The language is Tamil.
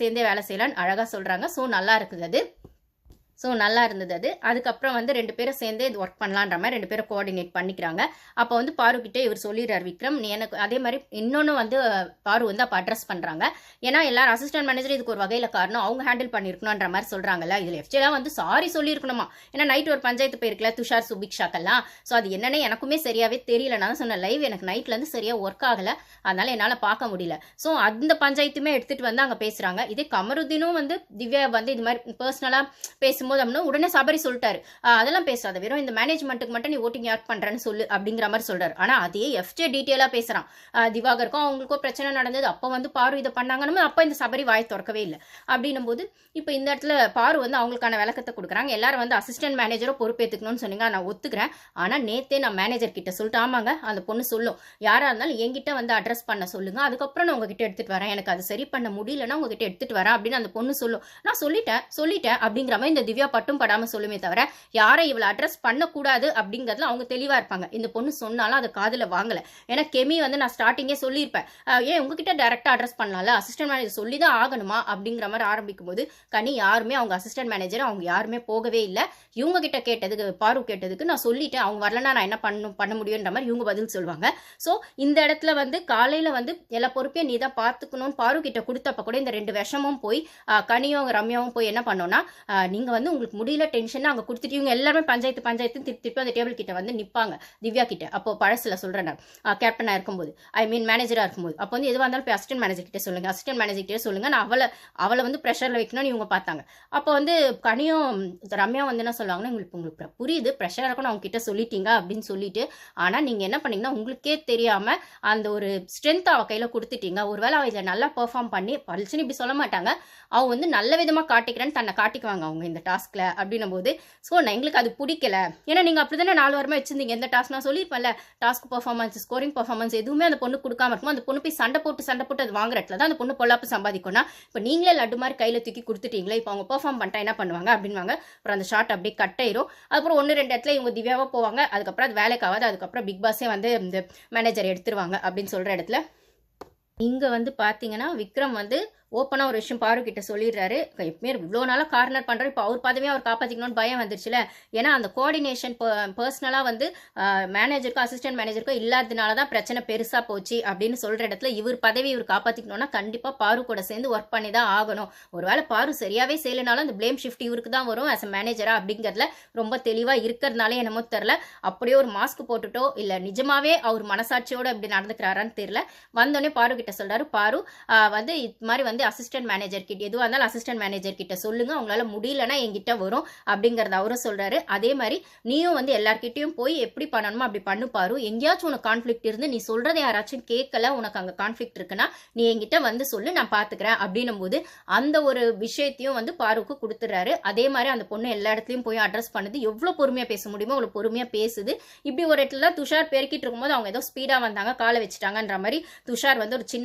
சேர்ந்தே வேலை செய்யலான்னு அழகாக சொல்கிறாங்க ஸோ நல்லா இருக்குது அது. ஸோ நல்லா இருந்தது அது. அதுக்கப்புறம் வந்து ரெண்டு பேரும் சேர்ந்து இது ஒர்க் பண்ணலான்ற மாதிரி ரெண்டு பேரும் கோஆர்டினேட் பண்ணிக்கிறாங்க. அப்போ வந்து பாருக்கிட்டே இவர் சொல்லிடுறார் விக்ரம். நீ எனக்கு அதே மாதிரி இன்னொன்று வந்து பாரு வந்து அப்போ அட்ரஸ் பண்ணுறாங்க ஏன்னா எல்லாரும் அசிஸ்டன்ட் மேனேஜர் இதுக்கு ஒரு வகையில் காரணம் அவங்க ஹேண்டில் பண்ணியிருக்கணுன்ற மாதிரி சொல்கிறாங்கல்ல இதில் எஃப்ஜேலாம் வந்து சாரி சொல்லியிருக்கணுமா? ஏன்னா நைட் ஒரு பஞ்சாயத்து போயிருக்கல துஷார் சுபிக்ஷாக்கெல்லாம் ஸோ அது என்னன்னு எனக்குமே சரியாகவே தெரியல. நான் சொன்ன சொன்னேன் லைவ் எனக்கு நைட்லேருந்து சரியாக ஒர்க் ஆகலை. அதனால் என்னால் பார்க்க முடியல. ஸோ அந்த பஞ்சாயத்துமே எடுத்துகிட்டு வந்து அங்கே பேசுகிறாங்க இதே கமருதீனும் வந்து திவ்யா வந்து இது மாதிரி பர்சனலாக பேசும்போது அப்படின்னா உடனே சபரி சொல்லிட்டாரு. அதெல்லாம் பேசாத வெறும் இந்த மேனேஜ்மெண்ட்டுக்கு மட்டும் நீ ஓட்டிங் ஆக்ட் பண்ணுறேன்னு சொல்லு அப்படிங்கிற மாதிரி சொல்றாரு. ஆனால் அதே எஃப்ஜே டீட்டெயிலாக பேசுகிறான் திவாகருக்கும் அவங்களுக்கும் பிரச்சனை நடந்தது. அப்போ வந்து பாரு இதை பண்ணாங்கன்னு அப்போ இந்த சபரி வாய் திறக்கவே இல்லை. அப்படின்னும் போது இப்போ இந்த இடத்துல பாரு வந்து அவங்களுக்கான விளக்கத்தை கொடுக்குறாங்க. எல்லாரும் வந்து அசிஸ்டன்ட் மேனேஜரோ பொறுப்பேற்றுக்கணும்னு சொன்னீங்க. நான் ஒத்துக்கிறேன். ஆனால் நேத்தே நான் மேனேஜர் கிட்ட சொல்லிட்டு ஆமாங்க அந்த பொண்ணு சொல்லும். யாராக இருந்தாலும் என்கிட்ட வந்து அட்ரஸ் பண்ண சொல்லுங்க. அதுக்கப்புறம் நான் உங்ககிட்ட எடுத்துட்டு வரேன். எனக்கு அது சரி பண்ண முடியலன்னா உங்ககிட்ட எடுத்துட்டு வரேன் அப்படின்னு அந்த பொண்ணு சொல்லும். நான் சொல்லிட்டேன் சொல்லிட்டேன் அப்படிங்கிற மாதிரி இந்த திவ்யா பட்டும் படாமல் சொல்லுமே தவிர யாரை இவளை அட்ரஸ் பண்ணக்கூடாது அப்படிங்கிறதுல அவங்க தெளிவாக இருப்பாங்க. இந்த பொண்ணு சொன்னாலும் அதை காதில் வாங்கலை. ஏன்னா கெமி வந்து நான் ஸ்டார்டிங்கே சொல்லியிருப்பேன். ஏன் உங்ககிட்ட டேரெக்டாக அட்ரஸ் பண்ணலாம்ல? அசிஸ்டன்ட் மேனேஜர் சொல்லி தான் ஆகணுமா? அப்படிங்கிற மாதிரி ஆரம்பிக்கும் போது கனி யாருமே அவங்க அசிஸ்டன்ட் மேனேஜர் அவங்க யாருமே போகவே இல்லை. இவங்க கிட்ட கேட்டதுக்கு பாரு கேட்டதுக்கு நான் சொல்லிட்டேன். அவங்க வரலன்னா நான் என்ன பண்ணும் பண்ண முடியுன்ற மாதிரி இவங்க பதில் சொல்லுவாங்க. ஸோ இந்த இடத்துல வந்து காலையில் வந்து எல்லா பொறுப்பையும் நீ தான் பார்த்துக்கணும்னு பாரு கிட்ட கொடுத்தப்ப கூட இந்த ரெண்டு விஷமும் போய் கனியும் ரம்யாவும் போய் என்ன பண்ணோம்னா நீங்கள் வந்து வந்து உங்களுக்கு முடியல டென்ஷன் அங்கே கொடுத்துட்டு இவங்க எல்லாருமே பஞ்சாயத்து பஞ்சாயத்து திருப்பி திருப்பி அந்த டேபிள் கிட்ட வந்து நிற்பாங்க திவ்யா கிட்ட. அப்போ பழசில் சொல்கிறேன் நான். கேப்டனா இருக்கும்போது. ஐ மீன் மேனேஜராக இருக்கும்போது. அப்போ வந்து எதுவாக இருந்தாலும் போய் அசிஸ்டன்ட் மேனேஜர் கிட்ட சொல்லுங்கள் அசிஸ்டன்ட் மேனேஜர் கிட்ட சொல்லுங்க. நான் அவளை அவளை வந்து ப்ரெஷரில் வைக்கணும்னு இவங்க பார்த்தாங்க. அப்போ வந்து கனியும் ரம்யா வந்து என்ன சொல்லுவாங்கன்னா உங்களுக்கு உங்களுக்கு புரியுது. ப்ரெஷராக இருக்கணும் அவங்க கிட்ட சொல்லிட்டீங்க அப்படின்னு சொல்லிட்டு ஆனால் நீங்கள் என்ன பண்ணீங்கன்னா உங்களுக்கே தெரியாமல் அந்த ஒரு ஸ்ட்ரென்த் அவள் கையில் கொடுத்துட்டீங்க. ஒருவேளை அவள் இதில் நல்லா பெர்ஃபார்ம் பண்ணி பழிச்சுன்னு இப்படி சொல்ல மாட்டாங்க. அவள் வந்து நல்ல விதமாக காட்டிக்கிறேன்னு தன்னை காட்டிக்குவாங்க அவங்க இந்த டாஸ்கில் அப்படின்னும் போது ஸோ நான் எங்களுக்கு அது பிடிக்கல. ஏன்னா அப்படி தானே நாலு வாரமாக வச்சிருந்தீங்க. எந்த டாஸ்க் நான் சொல்லியிருப்பேன்ல டாஸ்க் பர்ஃபார்மன்ஸ் ஸ்கோரிங் பர்ஃபார்மன்ஸ் எதுவுமே அந்த பொண்ணு கொடுக்காம இருக்கும் அந்த பொண்ணு போய் சண்டை போட்டு சண்டை போட்டு அது வாங்குற இடத்துல தான் அந்த பொண்ணு பொல்லாப்பு சம்பாதிக்கும்னா இப்போ நீங்களே லட்டு மாதிரி கையில் தூக்கி கொடுத்துட்டீங்களே இப்போ அவங்க பர்ஃபார்ம் பண்ணிட்டா என்ன பண்ணுவாங்க அப்படின்வாங்க அப்புறம் அந்த ஷார்ட் அப்படியே கட் ஆயிரும். அப்புறம் ஒன்று ரெண்டு இடத்துல இவங்க திவ்யாவாக போவாங்க. அதுக்கப்புறம் அது வேலைக்கு ஆகாது. அதுக்கப்புறம் பிக் பாஸே வந்து இந்த மேனேஜர் எடுத்துருவாங்க அப்படின்னு சொல்கிற இடத்துல. இங்கே வந்து பார்த்தீங்கன்னா விக்ரம் வந்து ஓப்பனாக ஒரு விஷயம் பாரு கிட்ட சொல்லிடுறாரு. எப்பவுமே இவ்வளோ நாளாக கார்னர் பண்ணுறாரு இப்போ அவர் பதவியை அவர் காப்பாற்றிக்கணும்னு பயம் வந்துருச்சுல. ஏன்னா அந்த கோஆர்டினேஷன் பர்சனலாக வந்து மேனேஜருக்கும் அசிஸ்டன்ட் மேனேஜருக்கும் இல்லாததுனால தான் பிரச்சனை பெருசாக போச்சு அப்படின்னு சொல்கிற இடத்துல இவர் பதவி இவர் காப்பாற்றிக்கணும்னா கண்டிப்பாக பாரு கூட சேர்ந்து ஒர்க் பண்ணி தான் ஆகணும். ஒருவேளை பாரு சரியாகவே செய்யலைனாலும் அந்த ப்ளேம் ஷிஃப்ட் இவருக்கு தான் வரும் ஆஸ் அ மேனேஜராக அப்படிங்கிறதுல ரொம்ப தெளிவாக இருக்கிறதுனாலே என்னமோ தெரில அப்படியே ஒரு மாஸ்க் போட்டுட்டோ இல்லை நிஜமாவே அவர் மனசாட்சியோடு இப்படி நடந்துக்கிறாரான்னு தெரியல. வந்தோடனே பாரு கிட்ட சொல்கிறாரு பாரு வந்து இது மாதிரி வந்து அசிஸ்டன்ட் மேனேஜர் கிட்ட எதுவாக இருந்தாலும் அசிஸ்டன்ட் மேனேஜர் கிட்ட சொல்லுங்க. அவங்களால முடியலன்னா என்கிட்ட வரும் அப்படிங்கிறத அவரும் சொல்றாரு. அதே மாதிரி நீயும் வந்து எல்லார்கிட்டையும் போய் எப்படி பண்ணணுமோ அப்படி பண்ணு பாரு. எங்கேயாச்சும் உனக்கு கான்ஃபிளிக்ட் இருந்து நீ சொல்றதை யாராச்சும் கேட்கல உனக்கு அங்கே கான்ஃபிளிக்ட் இருக்குன்னா நீ என்கிட்ட வந்து சொல்லு நான் பார்த்துக்கிறேன் அப்படின்னும் போது அந்த ஒரு விஷயத்தையும் வந்து பாருக்கு கொடுத்துறாரு அதே மாதிரி அந்த பொண்ணு எல்லா இடத்துலையும் போய் அட்ரஸ் பண்ணுது. எவ்வளோ பொறுமையாக பேச முடியுமோ அவ்வளோ பொறுமையாக பேசுது. இப்படி ஒரு இடத்துல துஷார் பெருக்கிட்டு இருக்கும்போது அவங்க ஏதோ ஸ்பீடாக வந்தாங்க காலை வச்சுட்டாங்கன்ற மாதிரி துஷார் வந்து ஒரு சின்ன